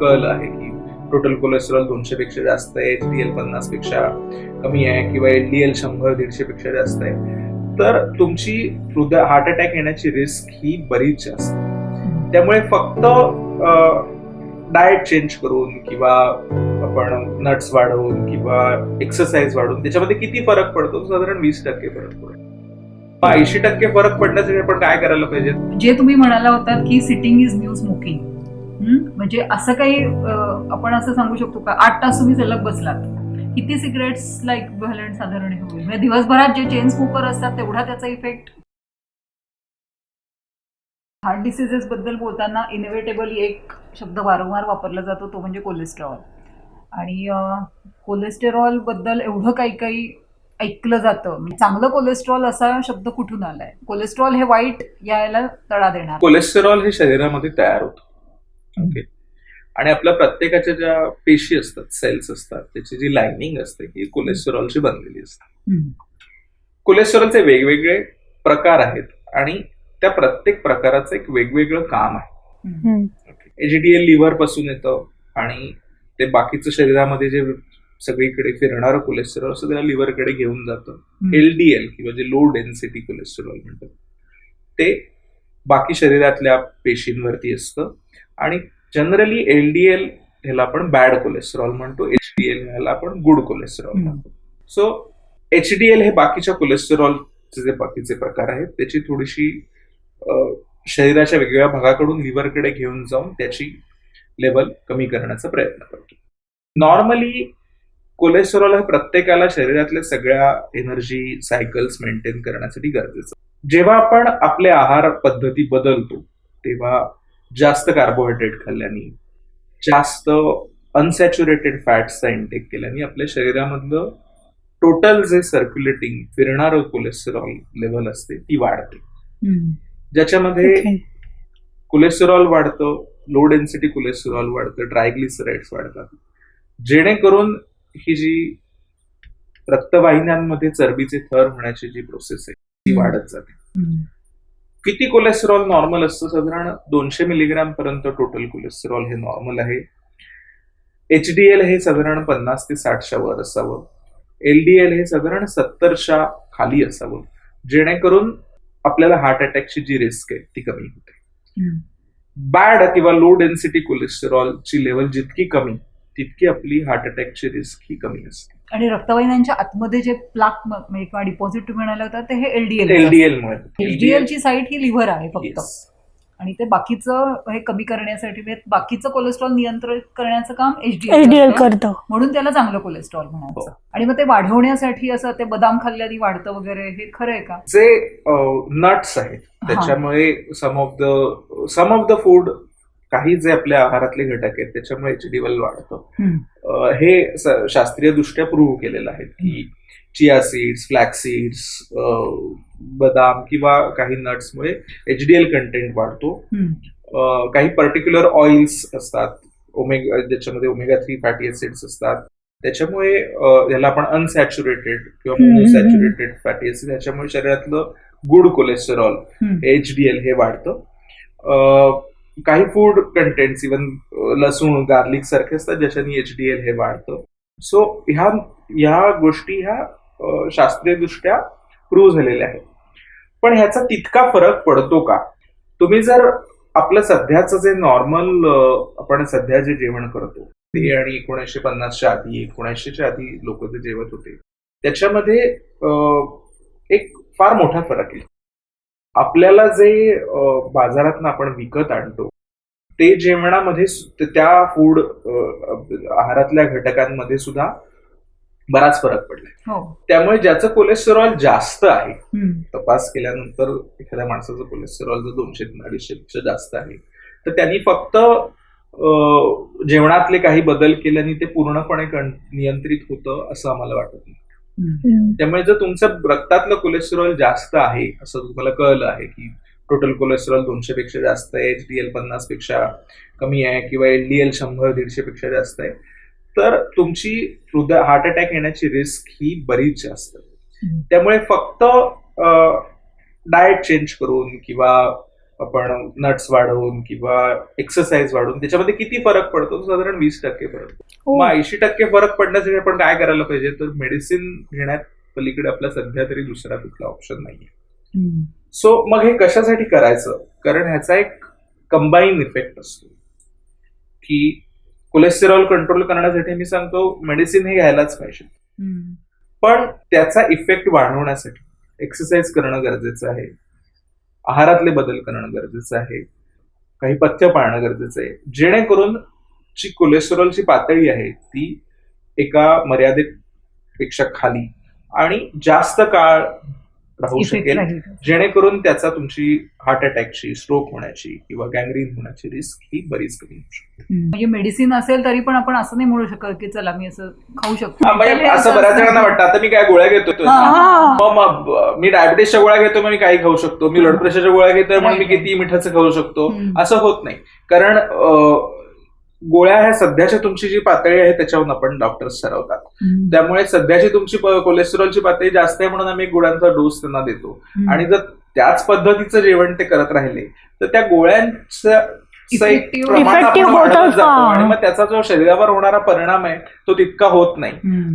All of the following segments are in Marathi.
कळलं आहे की टोटल कोलेस्ट्रॉल दोनशे पेक्षा जास्त आहे एच डी एल पन्नासपेक्षा कमी आहे किंवा एल डी एल शंभर दीडशे पेक्षा जास्त आहे. तर तुमची हृदय हार्ट अटॅक येण्याची रिस्क ही बरीच जास्त त्यामुळे फक्त डाएट चेंज करून किंवा आपण नट्स वाढवून किंवा एक्सरसाइज वाढवून त्याच्यामध्ये किती फरक पडतो? साधारण वीस टक्के फरक पडतो. ऐंशी टक्के फरक पडण्यासाठी आपण काय करायला पाहिजे? जे तुम्ही म्हणाला होतात की सिटिंग इज न्यू स्मोकिंग म्हणजे असं काही आपण असं सांगू शकतो का? आठ तास तुम्ही सलग बसलात. किती सिगरेट्स लाईक व्हॅलंट साधारण होईल? म्हणजे दिवसभरात जे चेन स्मोकर असतात तेवढा त्याचा इफेक्ट हार्ट डिसिजेस बद्दल बोलताना इनोव्हेटेबली एक शब्द वारंवार वापरला जातो तो म्हणजे कोलेस्ट्रॉल आणि कोलेस्टेरॉलबद्दल एवढं काही काही ऐकलं जातं. म्हणजे चांगलं कोलेस्ट्रॉल असा शब्द कुठून आलाय? कोलेस्ट्रॉल हे वाईट यायला तडा देणार. कोलेस्टेरॉल हे शरीरामध्ये तयार होतं. ओके आणि आपल्या प्रत्येकाच्या ज्या पेशी असतात सेल्स असतात त्याची जी लाइनिंग असते ही कोलेस्टेरॉलची बनलेली असते. कोलेस्टेरॉलचे वेगवेगळे प्रकार आहेत आणि त्या प्रत्येक प्रकाराचं एक वेगवेगळं काम आहे हम्म. एचडीएल लिव्हरपासून येतं आणि ते बाकीचं शरीरामध्ये जे सगळीकडे फिरणारं कोलेस्टेरॉल असतं त्याला लिव्हरकडे घेऊन जातं. एलडीएल किंवा जे लो डेन्सिटी कोलेस्टेरॉल म्हणतात ते बाकी शरीरातल्या पेशींवरती असतं आणि जनरली एलडीएल ह्याला आपण बॅड कोलेस्टेरॉल म्हणतो एचडीएल ह्याला आपण गुड कोलेस्टेरॉल. म्हणतो सो एचडीएल हे बाकीच्या कोलेस्टेरॉलचे जे बाकीचे प्रकार आहेत त्याची थोडीशी शरीराच्या वेगवेगळ्या भागाकडून लिव्हरकडे घेऊन जाऊन त्याची लेवल कमी करण्याचा प्रयत्न करतो नॉर्मली कोलेस्टेरॉल हे प्रत्येकाला शरीरातल्या सगळ्या एनर्जी सायकल्स मेंटेन करण्यासाठी गरजेचं. जेव्हा आपण आपले आहार पद्धती बदलतो तेव्हा जास्त कार्बोहायड्रेट खाल्ल्याने जास्त अनसॅच्युरेटेड फॅट्सचा इंटेक केल्याने आपल्या शरीरामधलं टोटल जे सर्क्युलेटिंग फिरणारं कोलेस्टेरॉल लेवल असते ती वाढते हम्म. ज्याच्यामध्ये Okay. कोलेस्टेरॉल वाढतं लो डेन्सिटी कोलेस्टेरॉल वाढतं ट्रायग्लिसराइड्स वाढतात जेणेकरून ही जी रक्तवाहिन्यांमध्ये चरबीचे थर होण्याची जी प्रोसेस आहे ती. वाढत जाते हम्म. किती कोलेस्टेरॉल नॉर्मल असतं? साधारण दोनशे मिलीग्राम पर्यंत टोटल कोलेस्टेरॉल हे नॉर्मल आहे. एचडीएल हे साधारण पन्नास ते साठच्या वर असावं. एलडीएल हे साधारण सत्तरच्या खाली असावं. जेणेकरून आपल्याला हार्ट अटॅकची जी रिस्क आहे ती कमी होते. बॅड किंवा लो डेन्सिटी कोलेस्टेरॉलची लेवल जितकी कमी तितकी आपली हार्ट अटॅकची रिस्क ही कमी असते. आणि रक्तवाहिन्यांच्या आतमध्ये जे प्लाक किंवा डिपॉझिट तुम्ही म्हणाले होता ते हे एलडीएल एलडीएल ची साईट ही लिव्हर आहे फक्त. आणि ते बाकीचं हे कमी करण्यासाठी म्हणजे बाकीचं कोलेस्ट्रॉल नियंत्रित करण्याचं काम एचडीएल एचडीएल करतो. म्हणून त्याला चांगलं कोलेस्ट्रॉल म्हणायचं. हो. आणि मग ते वाढवण्यासाठी असं ते बदाम खाल्ल्याने वाढतं वगैरे हे खरं आहे का? जे नट्स आहेत त्याच्यामुळे some of the some of the food काही जे आपल्या आहारातले घटक आहेत त्याच्यामुळे एचडीएल वाढतं. हम्म. अ, हे शास्त्रीय दृष्ट्या प्रूव्ह केलेलं आहे की चिया सीड्स फ्लॅक्स सीड्स बदाम किंवा काही नट्समुळे एचडीएल कंटेंट वाढतो. हम्म. अ, काही पर्टिक्युलर ऑइल्स असतात. ओमेगा ज्याच्यामध्ये ओमेगा थ्री फॅटी ऍसिड्स असतात. त्याच्यामुळे याला आपण अनसॅच्युरेटेड किंवा मोनोसॅच्युरेटेड फॅटी ऍसिड त्याच्यामुळे शरीरातलं गुड कोलेस्टेरॉल हम्म. एचडीएल हे वाढतं. काही फूड कंटेंट्स इवन लसूण गार्लिक सारखे असतात ज्याच्याने एचडीएल हे वाढतं. सो ह्या ह्या गोष्टी ह्या शास्त्रीयदृष्ट्या प्रूव्ह झालेल्या आहेत. पण ह्याचा तितका फरक पडतो का? तुम्ही जर आपलं सध्याचं जे नॉर्मल आपण सध्या जे जेवण करतो ते आणि एकोणीसशे पन्नासच्या आधी एकोणीसशेच्या आधी लोक जे जेवत होते त्याच्यामध्ये एक फार मोठा फरक आहे. आपल्याला जे बाजारात आपण विकत आणतो ते जेवणामध्ये त्या फूड आहारातल्या घटकांमध्ये सुद्धा बराच फरक पडलाय हो त्यामुळे ज्याचं कोलेस्टेरॉल जास्त आहे हम्म. तपास केल्यानंतर एखाद्या माणसाचं कोलेस्टेरॉल जर दोनशे अडीचशे पेक्षा जास्त आहे तर त्यांनी फक्त जेवणातले काही बदल केल्याने ते पूर्णपणे नियंत्रित होतं असं आम्हाला वाटत नाही. त्यामुळे जर तुमचं रक्तातलं कोलेस्टेरॉल जास्त आहे असं तुम्हाला कळलं आहे की टोटल कोलेस्टेरॉल दोनशे पेक्षा जास्त आहे एच डी एल पन्नासपेक्षा कमी आहे किंवा एल डी एल शंभर दीडशे पेक्षा जास्त आहे तर तुमची हृदय हार्ट अटॅक येण्याची रिस्क ही बरीच जास्त. त्यामुळे फक्त डाएट चेंज करून किंवा आपण नट्स वाढवून किंवा एक्सरसाइज वाढवून त्याच्यामध्ये किती फरक पडतो? तो साधारण वीस टक्के फरक. हो. मग ऐंशी टक्के फरक पडण्यासाठी आपण काय करायला पाहिजे? तर मेडिसिन घेण्यात पलीकडे आपला सध्या तरी दुसरा कुठला ऑप्शन नाहीये. सो मग हे कशासाठी करायचं? कारण ह्याचा एक कंबाईन इफेक्ट असतो. की कोलेस्टेरॉल कंट्रोल करण्यासाठी मी सांगतो मेडिसिन हे घ्यायलाच पाहिजे. पण त्याचा इफेक्ट वाढवण्यासाठी एक्सरसाइज करणं गरजेचं आहे. आहारातले बदल करणं गरजेचं आहे. काही पथ्य पाळणं गरजेचं आहे. जेणेकरून जी कोलेस्ट्रॉलची पातळी आहे ती एका मर्यादेपेक्षा खाली आणि जास्त काळ राहू शकेल. जेणेकरून त्याचा तुमची हार्ट अटॅकची स्ट्रोक होण्याची किंवा गँग्रीन होण्याची रिस्क ही बरीच कमी होऊ शकते. म्हणजे मेडिसिन असेल तरी पण आपण असं नाही म्हणू शकत की चला मी असं खाऊ शकतो. म्हणजे असं बऱ्याच जणांना वाटतं. आता मी काय गोळ्या घेतो मी डायबिटीसच्या गोळ्या घेतो मी काही खाऊ शकतो. मी ब्लड प्रेशरच्या गोळ्या घेतो म्हणून मी. किती मिठाचं खाऊ शकतो. असं होत नाही. कारण गोळ्या ह्या सध्याच्या तुमची जी पातळी आहे त्याच्यावरून आपण डॉक्टर्स ठरवतात. त्यामुळे सध्याची तुमची कोलेस्टेरॉलची पातळी जास्त आहे म्हणून आम्ही एक गोळ्यांचा डोस त्यांना देतो. आणि जर त्याच पद्धतीचं जेवण ते करत राहिले तर त्या गोळ्यांचं. आणि मग त्याचा जो शरीरावर होणारा परिणाम आहे तो तितका होत नाही.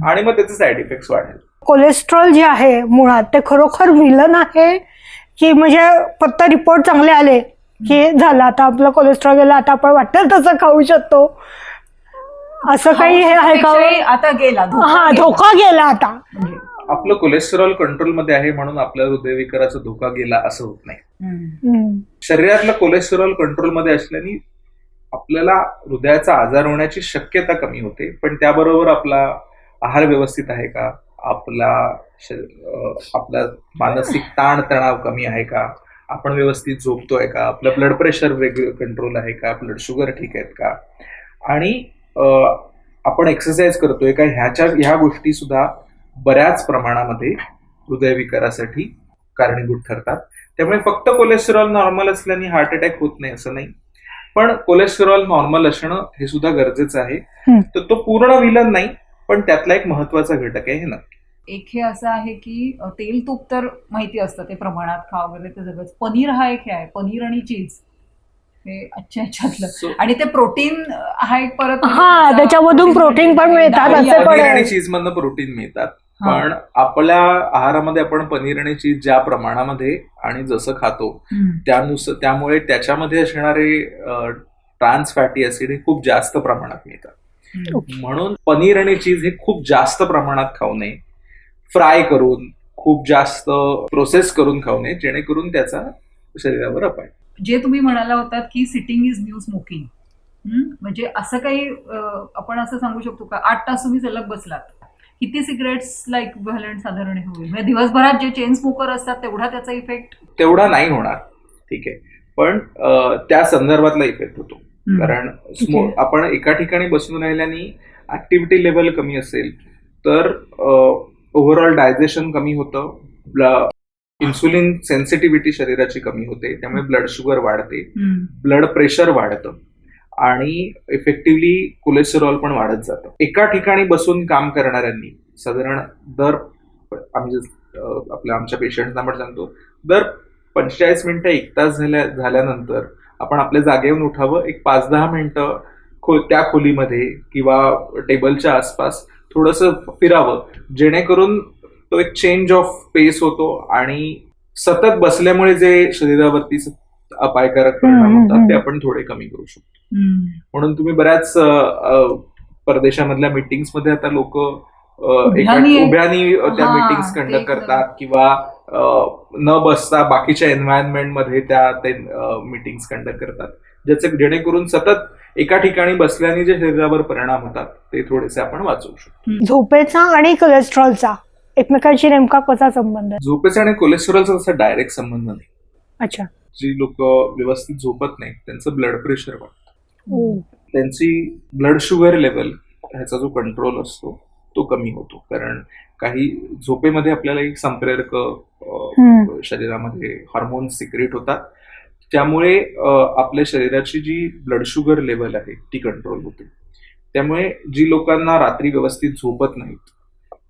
आणि मग त्याचे साईड इफेक्ट्स वाढेल कोलेस्ट्रॉल जे आहे मुळात ते खरोखर विलन आहे की म्हणजे फक्त रिपोर्ट चांगले आले की झालं आता आपलं कोलेस्ट्रॉल गेलं आता आपण वाटेल तसं खाऊ शकतो. असं काही हे आहे का आता गेला धोका हा गेला. धोका गेला आता. आपलं कोलेस्टेरॉल कंट्रोलमध्ये आहे म्हणून आपल्या हृदयविकाराचा धोका गेला असं होत नाही. शरीरातलं कोलेस्टेरॉल कंट्रोलमध्ये असल्याने आपल्याला हृदयाचा आजार होण्याची शक्यता कमी होते पण त्याबरोबर आपला आहार व्यवस्थित आहे का? आपला आपला मानसिक ताण तणाव कमी आहे का? आपण व्यवस्थित झोपतोय का? आपलं ब्लड प्रेशर वेगळं कंट्रोल आहे का? ब्लड शुगर ठीक आहेत का? आणि आपण एक्सरसाइज करतोय का? ह्याच्या ह्या गोष्टी सुद्धा बऱ्याच प्रमाणामध्ये हृदयविकारासाठी कारणीभूत ठरतात. त्यामुळे फक्त कोलेस्टेरॉल नॉर्मल असल्याने हार्ट अटॅक होत नाही असं नाही. पण कोलेस्टेरॉल नॉर्मल असणं हे सुद्धा गरजेचं आहे. तर तो पूर्ण विलन नाही पण त्यातला एक महत्त्वाचा घटक आहे हे नक्की. एक हे असं आहे की तेल तूप तर माहिती असतं ते प्रमाणात खा वगैरे ते सगळंच पनीर हा एक हे आहे पनीर आणि चीज हे अच्छा ह्याच्यातलं आणि ते प्रोटीन हा एक परत हा, त्याचा त्याच्यामधून protein पण मिळतात, असे. पण पनीर आहे. आणि चीज मधनं प्रोटीन मिळतात हा. पण आपल्या आहारामध्ये आपण पनीर आणि चीज ज्या प्रमाणामध्ये आणि जसं खातो हम्म. त्यानुसार त्यामुळे त्याच्यामध्ये असणारे ट्रान्स फॅटी ऍसिड हे खूप जास्त प्रमाणात मिळतात हम्म. म्हणून पनीर आणि चीज हे खूप जास्त प्रमाणात खाऊ नये फ्राय करून खूप जास्त प्रोसेस करून खाऊ नये जेणेकरून त्याचा शरीरावर अपाय. जे तुम्ही म्हणाला होतात की सिटिंग इज न्यू स्मोकिंग म्हणजे असं काही आपण असं सांगू शकतो का? आठ तास तुम्ही सलग बसलात. किती सिगरेट्सला इक्विव्हॅलंट साधारण हे होईल? म्हणजे दिवसभरात जे चेन स्मोकर असतात तेवढा त्याचा इफेक्ट तेवढा नाही होणार. ठीक आहे. पण त्या संदर्भातला इफेक्ट होतो. कारण आपण एका ठिकाणी बसून राहिल्याने ऍक्टिव्हिटी लेवल कमी असेल तर ओव्हरऑल डायजेशन कमी होतं इन्सुलिन सेन्सिटिव्हिटी शरीराची कमी होते त्यामुळे ब्लड शुगर वाढते ब्लड प्रेशर वाढतं आणि इफेक्टिव्हली कोलेस्टेरॉल पण वाढत जातं. एका ठिकाणी बसून काम करणाऱ्यांनी साधारण दर आम्ही आपल्या आमच्या पेशंटना पण सांगतो दर पंचेचाळीस मिनिटं एक तास झाल्या झाल्यानंतर आपण आपल्या जागेवरून उठावं एक पाच दहा मिनिटं खो त्या खोलीमध्ये किंवा टेबलच्या आसपास थोडंसं फिरावं. जेणेकरून तो एक चेंज ऑफ पेस होतो आणि सतत बसल्यामुळे जे शरीरावरती अपायकारक परिणाम होतात. ते आपण थोडे कमी करू शकतो. म्हणून तुम्ही बऱ्याच परदेशामधल्या मीटिंग्समध्ये आता लोक उभ्यानी- त्या मीटिंग्स कंडक्ट करतात किंवा न बसता बाकीच्या एन्व्हायरमेंटमध्ये त्या मीटिंग्स कंडक्ट करतात. ज्याचे जेणेकरून सतत एका ठिकाणी बसल्याने जे शरीरावर परिणाम होतात ते थोडेसे आपण वाचवू शकतो. झोपेचा आणि कोलेस्ट्रॉलचा एकमेकांशी नेमका कसा संबंध आहे? झोपेचा आणि कोलेस्टेरॉलचा तसा डायरेक्ट संबंध नाही. अच्छा. जी लोक व्यवस्थित झोपत नाहीत त्यांचं ब्लड प्रेशर वाढतं. ओ. त्यांची ब्लड शुगर लेवल ह्याचा जो कंट्रोल असतो तो कमी होतो. कारण काही झोपेमध्ये आपल्याला एक संप्रेरक. शरीरामध्ये हार्मोन्स सिक्रेट होतात. त्यामुळे आपल्या शरीराची जी ब्लड शुगर लेवल आहे ती कंट्रोल होते. त्यामुळे जी लोकांना रात्री व्यवस्थित झोपत नाहीत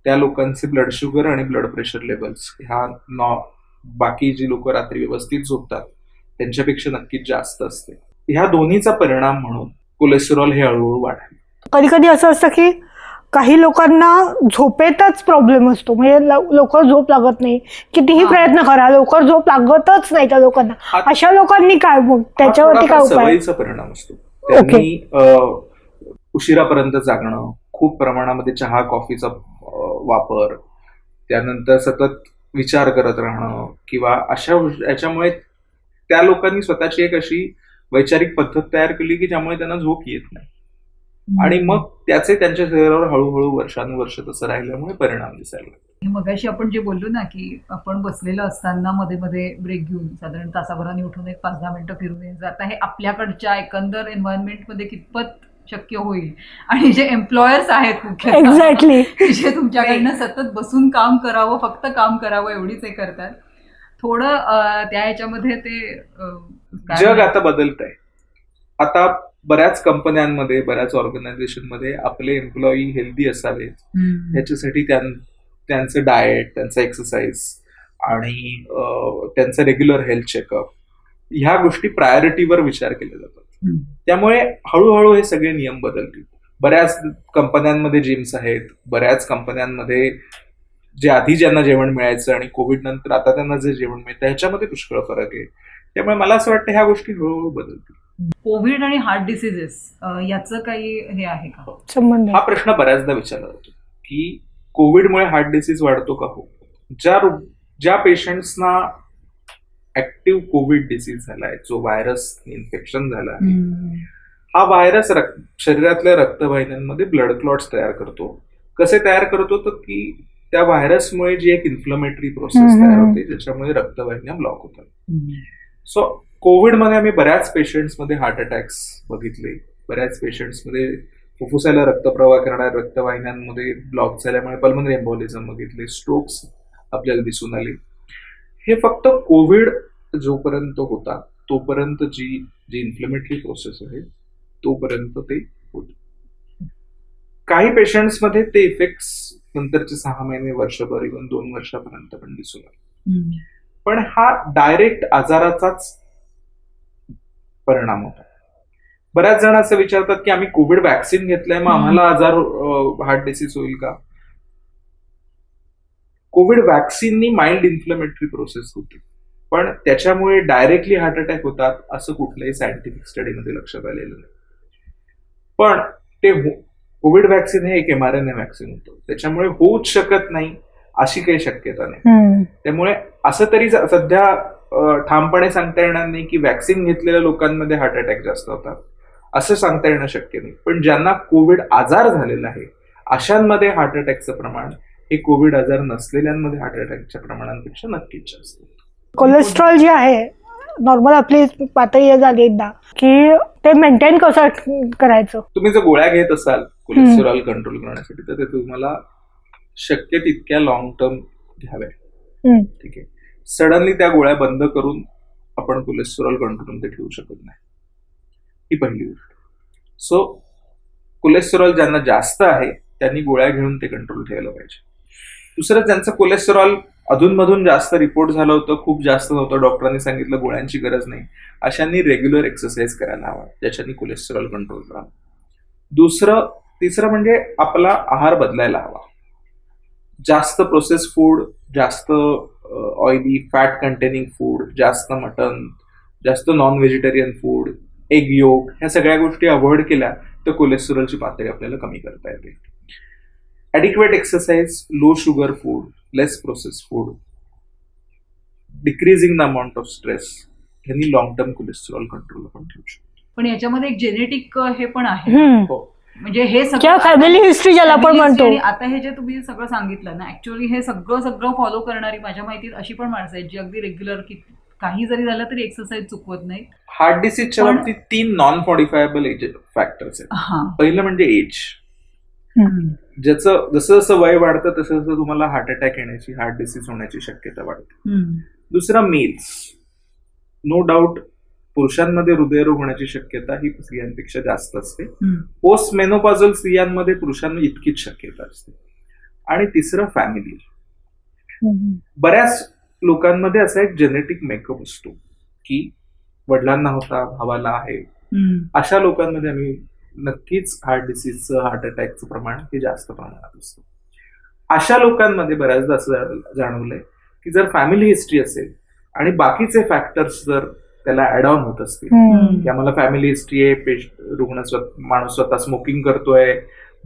त्या लोकांचे ब्लड शुगर आणि ब्लड प्रेशर लेवल्स ह्या नॉ बाकी जी लोक रात्री व्यवस्थित झोपतात त्यांच्यापेक्षा नक्कीच जास्त असते. ह्या दोन्हीचा परिणाम म्हणून कोलेस्टेरॉल हे हळूहळू वाढेल कधी कधी असं असतं की काही लोकांना झोपेतच प्रॉब्लेम असतो. म्हणजे लव- लवकर झोप लागत नाही. कितीही. प्रयत्न करा लवकर झोप लागतच नाही त्या लोकांना. अशा लोकांनी काय मग? त्याच्यावरती काय उपाय? परिणाम असतो. त्यांनी उशिरापर्यंत जागणं खूप प्रमाणामध्ये चहा कॉफीचा वापर त्यानंतर सतत विचार करत राहणं किंवा अशा याच्यामुळे त्या लोकांनी स्वतःची एक अशी वैचारिक पद्धत तयार केली की ज्यामुळे त्यांना झोप येत नाही. आणि मग त्याचे त्यांच्या शरीरावर हळूहळू वर्षानुवर्ष तसं राहिल्यामुळे परिणाम दिसायला लागले. मगाशी आपण जे बोललो ना की आपण बसलेलं असताना मध्ये मध्ये ब्रेक घेऊन साधारण तासाभराने उठून एक पाच दहा मिनिटं फिरून आता हे आपल्याकडच्या एकंदर एन्व्हायरमेंटमध्ये कितपत शक्य होईल? आणि जे एम्प्लॉयर्स आहेत मुख्य एक्झॅक्टली जे तुमच्याकडनं सतत बसून काम करावं फक्त काम करावं एवढीच हे करतात. थोडं त्या ह्याच्यामध्ये ते जग? आता बदलत आहे आता बऱ्याच कंपन्यांमध्ये बऱ्याच ऑर्गनायझेशनमध्ये आपले एम्प्लॉई हेल्दी असावेत. ह्याच्यासाठी त्यां त्यांचं डाएट त्यांचं एक्सरसाइज आणि त्यांचं रेग्युलर हेल्थ चेकअप ह्या गोष्टी प्रायोरिटीवर विचार केले जातात. त्यामुळे हळूहळू हे सगळे नियम बदलतील. बऱ्याच कंपन्यांमध्ये जिम्स आहेत बऱ्याच कंपन्यांमध्ये जे आधी ज्यांना जेवण मिळायचं आणि कोविड नंतर आता त्यांना जे जेवण मिळतं ह्याच्यामध्ये पुष्कळ फरक आहे. त्यामुळे मला असं वाटतं ह्या गोष्टी हळूहळू बदलतील. कोविड आणि हार्ट डिसिजेस याचं काही हे आहे का? संबंध हा प्रश्न बऱ्याचदा विचारला जातो की कोविडमुळे हार्ट डिसीज वाढतो का हो? ज्या ज्या पेशंट्सना ऍक्टिव्ह कोविड डिसीज झालाय जो व्हायरस इन्फेक्शन झाला आहे हा व्हायरस रक्त शरीरातल्या रक्तवाहिन्यांमध्ये ब्लड क्लॉट्स तयार करतो. कसे तयार करतो तर की त्या व्हायरसमुळे जी एक इन्फ्लमेटरी प्रोसेस तयार. होते ज्याच्यामुळे रक्तवाहिन्या ब्लॉक होतात. सो कोविडमध्ये आम्ही बऱ्याच पेशंट्समध्ये हार्ट अटॅक्स बघितले. बऱ्याच पेशंट्समध्ये फुफ्फुसाला रक्तप्रवाह करणाऱ्या रक्तवाहिन्यांमध्ये ब्लॉक झाल्यामुळे पल्मनरी एम्बोलिझम बघितले. स्ट्रोक्स आपल्याला दिसून आले. हे फक्त कोविड जोपर्यंत होता तोपर्यंत जी जी इन्फ्लमेटरी प्रोसेस आहे तोपर्यंत ते होत. काही पेशंट्समध्ये ते इफेक्ट्स नंतरचे सहा महिने वर्षभर इव्हन दोन वर्षापर्यंत पण दिसून आले. पण हा डायरेक्ट आजाराचाच परिणाम होता. बऱ्याच जण असं विचारतात की आम्ही कोविड वॅक्सिन घेतलंय मग आम्हाला आजार हार्ट डिसीज होईल का? कोविड वॅक्सिननी माइल्ड इन्फ्लमेटरी प्रोसेस होती. पण त्याच्यामुळे डायरेक्टली हार्ट अटॅक होतात असं कुठल्याही सायंटिफिक स्टडीमध्ये लक्षात आलेलं नाही. पण ते हो- कोविड वॅक्सिन हे एक M R N A vaccine होतं. त्याच्यामुळे होऊच शकत नाही अशी काही शक्यता नाही. त्यामुळे असं तरी सध्या ठामपणे सांगता येणार नाही की वॅक्सिन घेतलेल्या लोकांमध्ये हार्ट अटॅक जास्त होतात असं सांगता येणं शक्य नाही. पण ज्यांना कोविड आजार झालेला आहे अशांमध्ये हार्ट अटॅकचं प्रमाण हे कोविड आजार नसलेल्यांमध्ये हार्ट अटॅकच्या प्रमाणांपेक्षा नक्कीच जास्त. कोलेस्ट्रॉल जे आहे नॉर्मल आपली पातळी झाली एकदा की ते मेंटेन कसं करायचं? तुम्ही जर गोळ्या घेत असाल कोलेस्टेरॉल कंट्रोल करण्यासाठी तर ते तुम्हाला शक्य तितक्या लॉंग टर्म घ्याव्या. हम्म. ठीक आहे. सडनली त्या गोळ्या बंद करून आपण कोलेस्टेरॉल कंट्रोलमध्ये ठेवू शकत नाही. ही पहिली गोष्ट. सो कोलेस्टेरॉल ज्यांना जास्त आहे त्यांनी गोळ्या घेऊन ते कंट्रोल ठेवायला पाहिजे. दुसरं ज्यांचं कोलेस्टेरॉल अधूनमधून जास्त रिपोर्ट झालं होतं खूप जास्त होतं डॉक्टरांनी सांगितलं गोळ्यांची गरज नाही अशांनी रेग्युलर एक्सरसाइज करायला हवा ज्याच्यानी कोलेस्टेरॉल कंट्रोल राहा. दुसरं तिसरं म्हणजे आपला आहार बदलायला हवा. जास्त प्रोसेस फूड जास्त ऑइली फॅट कंटेनिंग फूड जास्त मटन जास्त non vegetarian food egg yolk ह्या सगळ्या गोष्टी अवॉइड केल्या तर कोलेस्टेरॉलची पातळी आपल्याला कमी करता येते. Adequate exercise low sugar food less process food decreasing the amount of stress ह्यांनी लॉंग टर्म कोलेस्टेरॉल कंट्रोल आपण ठेवू शकतो. पण याच्यामध्ये एक जेनेटिक हे पण आहे. हो. म्हणजे हे किंवा फॅमिली हिस्ट्री ज्याला आपण म्हणतो. आणि आता हे जे तुम्ही सगळं सांगितलं ना ऍक्च्युअली हे सगळं सगळं फॉलो करणारी माझ्या माहितीत अशी पण माणसं आहेत जी अगदी रेग्युलर की काही जरी झालं तरी एक्सरसाइज चुकवत नाहीत. हार्ट डिसीजच्या पण- बाबतीत तीन नॉन मॉडिफायबल एज फॅक्टर्स आहेत. हा. पहिलं म्हणजे एज हम्म. ज्याचं जसं जसं वय वाढतं तसं तसं तुम्हाला हार्ट अटॅक येण्याची हार्ट डिसीज होण्याची शक्यता वाढते. हम्म. दुसरं मेल्स नो डाऊट पुरुषांमध्ये हृदयरोग होण्याची शक्यता ही स्त्रियांपेक्षा जास्त असते. पोस्ट मेनोपाझल स्त्रियांमध्ये पुरुषांना इतकीच शक्यता असते आणि तिसरं फॅमिली. बऱ्याच लोकांमध्ये असा एक जेनेटिक मेकअप असतो की वडिलांना होता भावाला आहे. अशा लोकांमध्ये आम्ही नक्कीच हार्ट डिसीजचं हार्ट अटॅकचं प्रमाण हे जास्त प्रमाणात असतं अशा लोकांमध्ये बऱ्याचदा असं जाण- जाणवलंय की जर फॅमिली हिस्ट्री असेल आणि बाकीचे फॅक्टर्स जर त्याला ऍड ऑन होत असतील हम्म. की आम्हाला फॅमिली हिस्ट्री आहे पेश रुग्ण स्वत माणूस स्वतः स्मोकिंग करतोय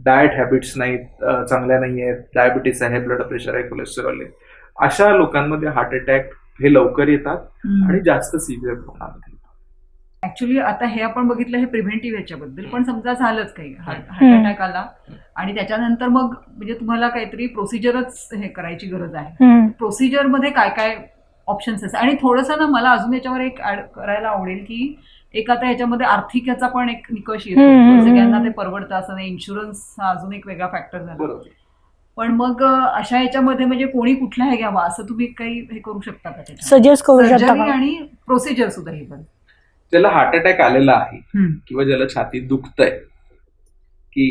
डाएट हॅबिट्स नाहीत चांगल्या नाही आहेत डायबिटीस आहे ब्लड प्रेशर आहे कोलेस्टेरॉल आहे अशा लोकांमध्ये हार्ट अटॅक हे लवकर येतात. आणि जास्त सिव्हिअर प्रमाणात येतात ऍक्च्युली आता हे आपण बघितलं हे प्रिव्हेंटिव्ह याच्याबद्दल पण समजा झालंच काही हार्ट. अटॅक आला आणि त्याच्यानंतर मग म्हणजे तुम्हाला काहीतरी प्रोसिजरच हे करायची गरज आहे हम्म. प्रोसिजरमध्ये काय काय ऑप्शन्स असतात. आणि थोडंसं ना मला अजून याच्यावर एक ऍड करायला आवडेल की एक आता याच्यामध्ये आर्थिक याचा पण एक निकष येतो. सगळ्यांना. ते परवडतं असं नाही. इन्शुरन्स हा अजून एक वेगळा फॅक्टर झाला. पण मग अशा याच्यामध्ये म्हणजे कोणी कुठला हे घ्यावा असं तुम्ही काही हे करू शकता का सजेस्ट करू शकता आणि प्रोसिजर सुद्धा हे पण. ज्याला हार्ट अटॅक आलेला आहे. किंवा ज्याला छातीत दुखतंय की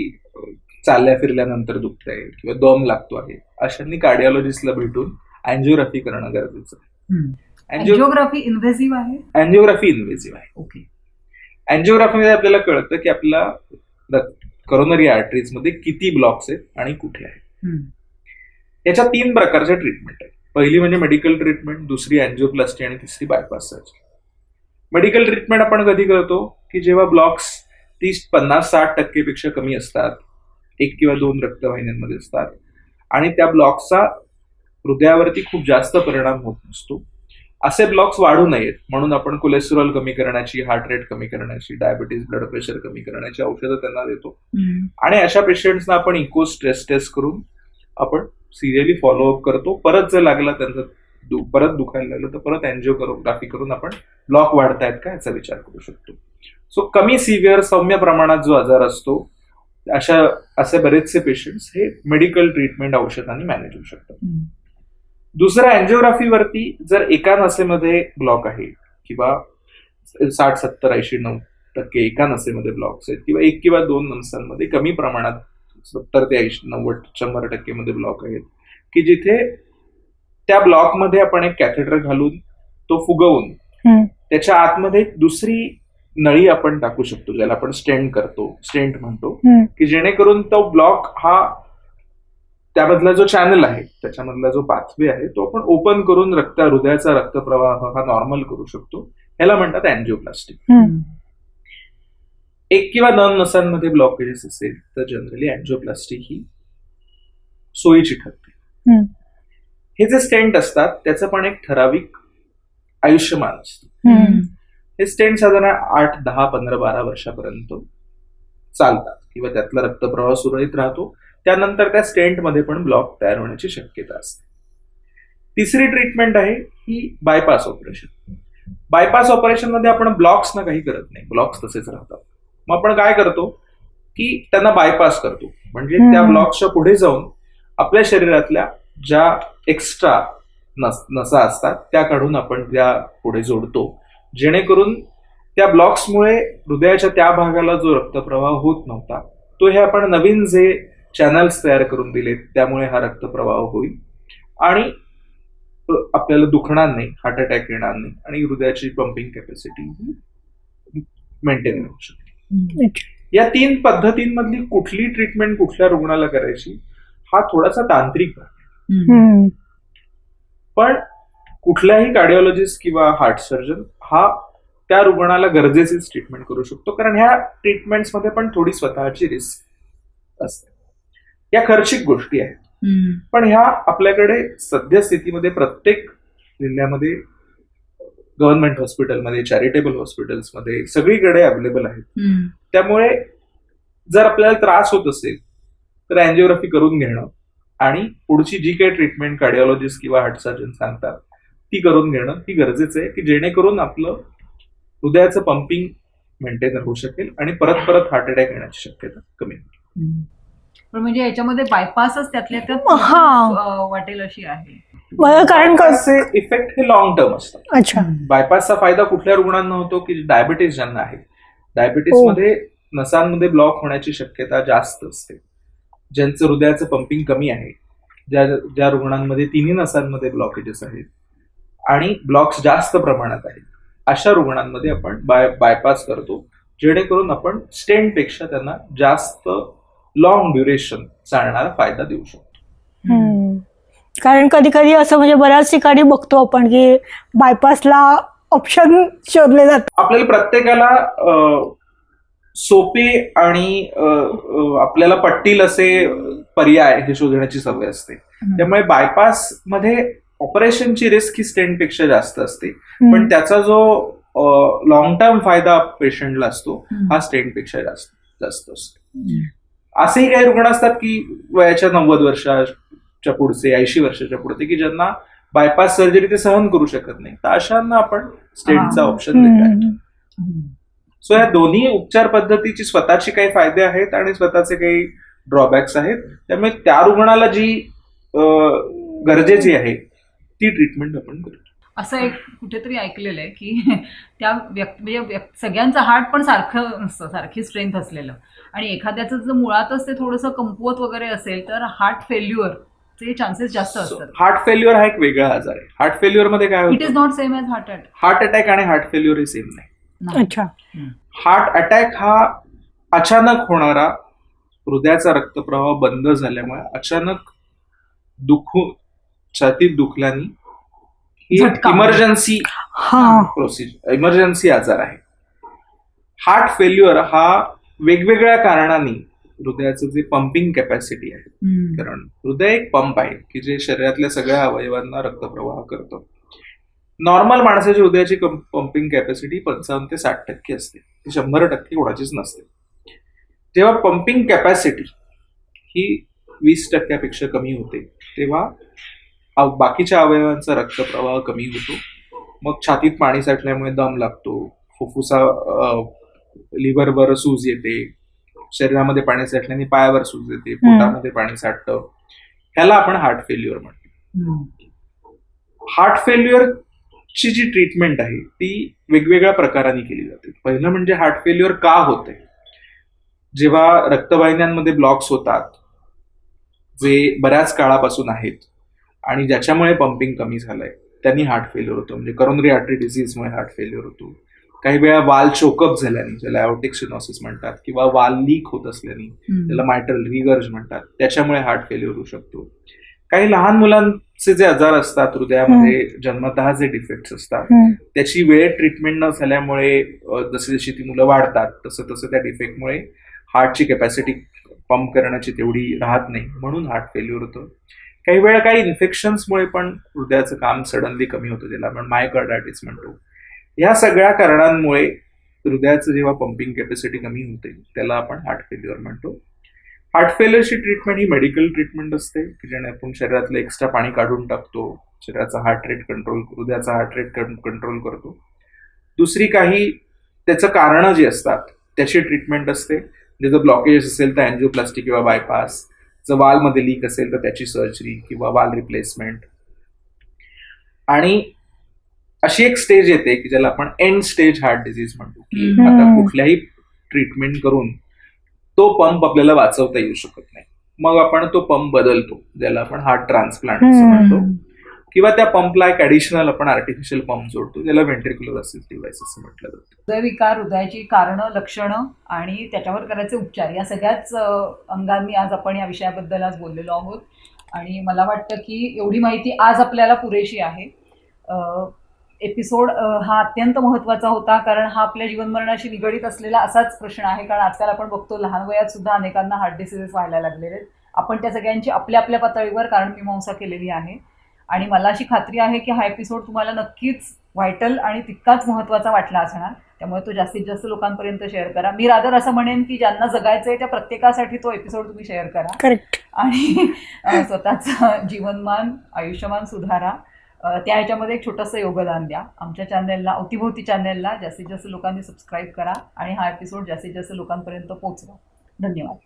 चालल्या फिरल्यानंतर दुखतंय किंवा दम लागतो आहे अशांनी कार्डिओलॉजिस्टला भेटून अँजिओग्राफी करणं गरजेचं आहे. अँजिओग्राफी इन्व्हेसिव्ह आहे? अँजिओग्राफी इन्व्हेसिव्ह आहे. ओके अँजिओग्राफीमध्ये आपल्याला कळतं की आपला करोनरी आर्टरीजमध्ये किती ब्लॉक्स आहेत आणि कुठे आहेत. याच्या तीन प्रकारच्या ट्रीटमेंट आहेत. पहिली म्हणजे मेडिकल ट्रीटमेंट दुसरी अँजिओप्लास्टी आणि तिसरी बायपास सर्जरी मेडिकल ट्रीटमेंट आपण कधी करतो? की जेव्हा ब्लॉक्स तीस पन्नास साठ टक्केपेक्षा कमी असतात एक किंवा दोन रक्तवाहिन्यांमध्ये असतात आणि त्या ब्लॉक्सचा हृदयावरती खूप जास्त परिणाम होत नसतो. असे ब्लॉक्स वाढू नयेत. म्हणून आपण कोलेस्टेरॉल कमी करण्याची हार्ट रेट कमी करण्याची डायबिटीज ब्लड प्रेशर कमी करण्याची औषधं त्यांना देतो. आणि अशा पेशंट्सना आपण इको स्ट्रेस टेस्ट करून आपण सिरियली फॉलोअप करतो. परत जर लागला त्यांचं दु- परत दुखायला लागलं तर परत अँजिओग्राफी करून आपण ब्लॉक वाढतायत का याचा विचार करू शकतो. सो कमी सिव्हिअर सौम्य प्रमाणात जो आजार असतो अशा असे बरेचसे पेशंट्स हे मेडिकल ट्रीटमेंट औषधांनी मॅनेज होऊ शकतात. दुसरं अँजिओग्राफीवरती जर एका नसेमध्ये ब्लॉक आहे किंवा साठ सत्तर ऐंशी नऊ टक्के एका नसेमध्ये ब्लॉक्स आहेत किंवा एक किंवा दोन नसांमध्ये कमी प्रमाणात सत्तर ते ऐंशी नव्वद शंभर टक्केमध्ये ब्लॉक आहेत की जिथे त्या ब्लॉकमध्ये आपण एक कॅथेटर घालून तो फुगवून. त्याच्या आतमध्ये एक दुसरी नळी आपण टाकू शकतो ज्याला आपण स्टेंट करतो स्टेंट म्हणतो. की जेणेकरून तो ब्लॉक हा त्यामधला जो चॅनल आहे त्याच्यामधला जो पाथवे आहे तो आपण ओपन करून रक्त हृदयाचा रक्तप्रवाह हा नॉर्मल करू शकतो ह्याला म्हणतात अँजिओप्लास्टी हम्म. एक किंवा दोन नसांमध्ये ब्लॉकेजेस असेल तर जनरली अँजिओप्लास्टी ही सोयीची ठरते. हे जे स्टेंट असतात त्याचं पण एक ठराविक आयुष्यमान असतं. हे स्टेंट साधारण आठ दहा पंधरा बारा वर्षापर्यंत चालतात किंवा त्यातला रक्तप्रवाह सुरळीत राहतो त्यानंतर त्या स्टेंटमध्ये पण ब्लॉक तयार होण्याची शक्यता असते. तिसरी ट्रीटमेंट आहे ही बायपास ऑपरेशन. बायपास ऑपरेशनमध्ये आपण ब्लॉक्सना काही करत नाही. ब्लॉक्स तसेच राहतात. मग आपण काय करतो की त्यांना बायपास करतो. म्हणजे त्या. ब्लॉक्सच्या पुढे जाऊन आपल्या शरीरातल्या ज्या एक्स्ट्रा नस नसा असतात त्या काढून आपण त्या पुढे जोडतो. जेणेकरून त्या ब्लॉक्समुळे हृदयाच्या त्या भागाला जो रक्तप्रवाह होत नव्हता तो हे आपण नवीन जे चॅनल्स तयार करून दिलेत त्यामुळे हा रक्तप्रवाह होईल. आणि आपल्याला दुखणार नाही हार्ट अटॅक येणार नाही आणि हृदयाची पंपिंग कॅपॅसिटी मेंटेन राहू शकते. या तीन पद्धतींमधली कुठली ट्रीटमेंट कुठल्या रुग्णाला करायची हा थोडासा तांत्रिक भाग. पण कुठल्याही कार्डिओलॉजिस्ट किंवा हार्ट सर्जन हा त्या रुग्णाला गरजेचीच ट्रीटमेंट करू शकतो कारण ह्या ट्रीटमेंट्समध्ये पण थोडी स्वतःची रिस्क असते. या खर्चिक गोष्टी आहेत. पण ह्या आपल्याकडे सद्यस्थितीमध्ये प्रत्येक जिल्ह्यामध्ये गव्हर्नमेंट हॉस्पिटलमध्ये चॅरिटेबल हॉस्पिटल्समध्ये सगळीकडे अवेलेबल आहेत. त्यामुळे जर आपल्याला त्रास होत असेल तर अँजिओग्राफी करून घेणं आणि पुढची जी काही ट्रीटमेंट कार्डिओलॉजिस्ट किंवा हार्ट सर्जन सांगतात ती करून घेणं ही गरजेचं आहे की जेणेकरून आपलं हृदयाचं पंपिंग मेंटेन राहू शकेल आणि परत परत हार्ट अटॅक येण्याची शक्यता कमी होईल. पण म्हणजे याच्यामध्ये बायपासच त्यातल्या त्यात हा. वाटेल अशी आहे. मला कारण कसं? इफेक्ट हे लॉंग टर्म असतात अच्छा. बायपासचा फायदा कुठल्या रुग्णांना होतो की डायबिटीस ज्यांना आहे. डायबिटीसमध्ये नसांमध्ये ब्लॉक होण्याची शक्यता जास्त असते. ज्यांचं हृदयाचं पंपिंग कमी आहे ज्या ज्या रुग्णांमध्ये तिन्ही नसांमध्ये ब्लॉकेजेस आहेत आणि ब्लॉक्स जास्त प्रमाणात आहेत अशा रुग्णांमध्ये आपण बाय बायपास करतो. जेणेकरून आपण स्टेंटपेक्षा त्यांना जास्त लॉंग ड्युरेशन चालणारा फायदा देऊ शकतो. कारण कधी कधी असं म्हणजे बऱ्याच ठिकाणी बघतो आपण की बायपासला ऑप्शन शोधले जातात. आपल्याला प्रत्येकाला सोपे आणि आपल्याला पटतील असे पर्याय हे शोधण्याची सवय असते. त्यामुळे बायपासमध्ये ऑपरेशनची रिस्क ही स्टेंटपेक्षा जास्त असते. पण त्याचा जो लॉंग टर्म फायदा पेशंटला असतो हा स्टेंटपेक्षा जास्त जास्त असतो. असेही काही रुग्ण असतात की वयाच्या नव्वद वर्षाच्या पुढचे ऐंशी वर्षाच्या पुढचे की ज्यांना बायपास सर्जरी ते सहन करू शकत नाही तर अशांना आपण स्टेंटचा. ऑप्शन देतो हम्म. सो या दोन्ही उपचार पद्धतीची स्वतःची काही फायदे आहेत आणि स्वतःचे काही ड्रॉबॅक्स आहेत त्यामुळे त्या रुग्णाला जी गरजेची आहे ती ट्रीटमेंट आपण करतो असं एक कुठेतरी ऐकलेलं आहे की त्या व्यक्ती म्हणजे व्यक्- सगळ्यांचं हार्ट पण सारखं नसतं सारखी स्ट्रेंथ असलेलं. आणि एखाद्याचं जर मुळातच ते थोडंसं कमकुवत वगैरे असेल तर हार्ट फेल्युअरचे चान्सेस जास्त असतात. हार्ट फेल्युअर हा एक वेगळा आजार आहे. हार्ट फेल्युअरमध्ये काय it is not same as heart attack heart attack आणि हार्ट फेल्युअर हे सेम नाही. अच्छा. हार्ट अटॅक हा अचानक होणारा हृदयाचा रक्तप्रवाह बंद झाल्यामुळे अचानक दुखून छातीत दुखल्याने ही झटका. इमर्जन्सी हा. प्रोसिजर इमर्जन्सी आजार आहे. हार्ट फेल्युअर हा वेगवेगळ्या कारणांनी हृदयाचं जे पंपिंग कॅपॅसिटी आहे कारण हृदय एक पंप आहे की जे शरीरातल्या सगळ्या अवयवांना रक्तप्रवाह करतं. नॉर्मल माणसाच्या हृदयाची पंपिंग कॅपॅसिटी पंचावन्न ते साठ टक्के असते. ती शंभर टक्के कोणाचीच नसते. जेव्हा पंपिंग कॅपॅसिटी ही वीस टक्क्यापेक्षा कमी होते तेव्हा बाकीच्या अवयवांचा रक्तप्रवाह कमी होतो. मग छातीत पाणी साठल्यामुळे दम लागतो. फुफ्फुसा लिव्हरवर सूज येते. शरीरामध्ये पाणी साठल्याने पायावर सूज येते. पोटामध्ये पाणी साठतं. ह्याला आपण हार्ट फेल्युअर म्हणतो. हार्ट फेल्युअर ची जी ट्रीटमेंट आहे ती वेगवेगळ्या प्रकाराने केली जाते. पहिलं म्हणजे हार्ट फेल्युअर का होते? जेव्हा रक्तवाहिन्यांमध्ये ब्लॉक्स होतात जे बऱ्याच काळापासून आहेत आणि ज्याच्यामुळे पंपिंग कमी झालंय त्यांनी हार्ट फेल्युअर होतं. म्हणजे करोनरी आर्टरी डिझीजमुळे हार्ट फेल्युअर होतो. काही वेळा वाल चोकअप झाल्याने ज्याला ॲओटिक सिनॉसिस म्हणतात किंवा वाल लीक होत असल्याने त्याला मायटल रिगर्ज म्हणतात त्याच्यामुळे हार्ट फेल्युअर होऊ शकतो. काही लहान मुलांचे जे आजार असतात हृदयामध्ये जन्मतः जे डिफेक्ट्स असतात. त्याची वेळेत ट्रीटमेंट न झाल्यामुळे जशी जशी ती मुलं वाढतात तसं तसं त्या डिफेक्टमुळे हार्टची कॅपॅसिटी पंप करण्याची तेवढी राहत नाही. म्हणून हार्ट फेल्युअर होतं. काही वेळा काही इन्फेक्शन्समुळे पण हृदयाचं काम सडनली कमी होतं त्याला आपण मायकर्डायटिस म्हणतो. ह्या सगळ्या कारणांमुळे हृदयाचं जेव्हा पंपिंग कॅपॅसिटी कमी होते त्याला आपण हार्ट फेल्युअर म्हणतो. हार्ट फेल्युअरची ट्रीटमेंट ही मेडिकल ट्रीटमेंट असते की ज्याने आपण शरीरातलं एक्स्ट्रा पाणी काढून टाकतो शरीराचा हार्ट रेट कंट्रोल हृदयाचा हार्ट रेट कंट्रोल करतो. दुसरी काही त्याचं कारणं जी असतात त्याची ट्रीटमेंट असते. म्हणजे जर ब्लॉकेज असेल तर अँजिओप्लास्टिक किंवा बायपास जर वालमध्ये लीक असेल तर त्याची सर्जरी किंवा वाल रिप्लेसमेंट आणि अशी एक स्टेज येते की ज्याला आपण एंड स्टेज हार्ट डिझीज म्हणतो की. आता कुठल्याही ट्रीटमेंट करून तो पंप आपल्याला वाचवता येऊ शकत नाही मग आपण तो पंप बदलतो ज्याला आपण हार्ट ट्रान्सप्लांट असं. म्हणतो किंवा त्या पंपला एक ऍडिशनल आपण आर्टिफिशियल पंप जोडतो ज्याला व्हेंट्रिक्युलर असेल डिव्हाइस असं म्हटलं जातं. हृदयविकार हृदयाची कारणं लक्षणं आणि त्याच्यावर करायचे उपचार. या सगळ्याच अंगांनी आज आपण या विषयाबद्दल आज बोललेलो आहोत. आणि मला वाटतं की एवढी माहिती आज आपल्याला पुरेशी आहे. एपिसोड हा अत्यंत महत्त्वाचा होता कारण हा आपल्या जीवनमरणाशी निगडीत असलेला असाच प्रश्न आहे. कारण आजकाल आपण बघतो लहान वयात सुद्धा अनेकांना हार्ट डिसिजेस व्हायला लागलेले आहेत. आपण त्या सगळ्यांची आपल्या आपल्या पातळीवर कारण मीमांसा केलेली आहे. आणि मला अशी खात्री आहे की हा एपिसोड तुम्हाला नक्कीच व्हायटल आणि तितकाच महत्त्वाचा वाटला असणार. त्यामुळे तो जास्तीत जास्त लोकांपर्यंत शेअर करा. मी रादर असं म्हणेन की ज्यांना जगायचं आहे त्या प्रत्येकासाठी तो एपिसोड तुम्ही शेअर करा. करेक्ट आणि स्वतःचं जीवनमान आयुष्यमान सुधारा. त्या ह्याच्यामध्ये एक छोटंसं योगदान द्या. आमच्या चॅनलला अवतीभोवती चॅनलला जास्तीत जास्त लोकांनी सबस्क्राईब करा आणि हा एपिसोड जास्तीत जास्त लोकांपर्यंत पोहोचवा. धन्यवाद.